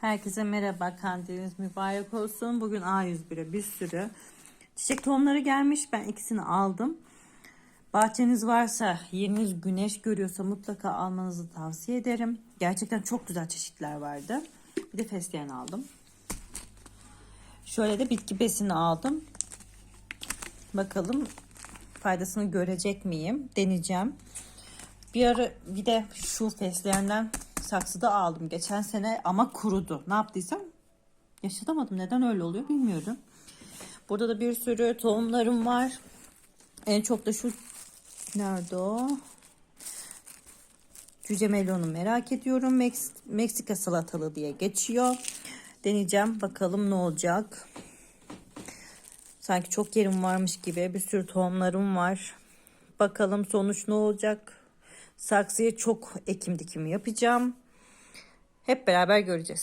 Herkese merhaba. Kandiliniz mübarek olsun. Bugün A101'e bir sürü çiçek tohumları gelmiş. Ben ikisini aldım. Bahçeniz varsa, yeriniz güneş görüyorsa mutlaka almanızı tavsiye ederim. Gerçekten çok güzel çeşitler vardı. Bir de fesleğen aldım. Şöyle de bitki besini aldım. Bakalım faydasını görecek miyim? Deneyeceğim. Bir ara bir de şu fesleğenden saksıda aldım geçen sene ama kurudu. Ne yaptıysam yaşatamadım. Neden öyle oluyor bilmiyorum. Burada da bir sürü tohumlarım var. En çok da şu nerede o? Cüce melonu merak ediyorum. Meks- Meksika salatalığı diye geçiyor. Deneyeceğim. Bakalım ne olacak. Sanki çok yerim varmış gibi. Bir sürü tohumlarım var. Bakalım sonuç ne olacak. Saksıya çok ekim dikimi yapacağım. Hep beraber göreceğiz.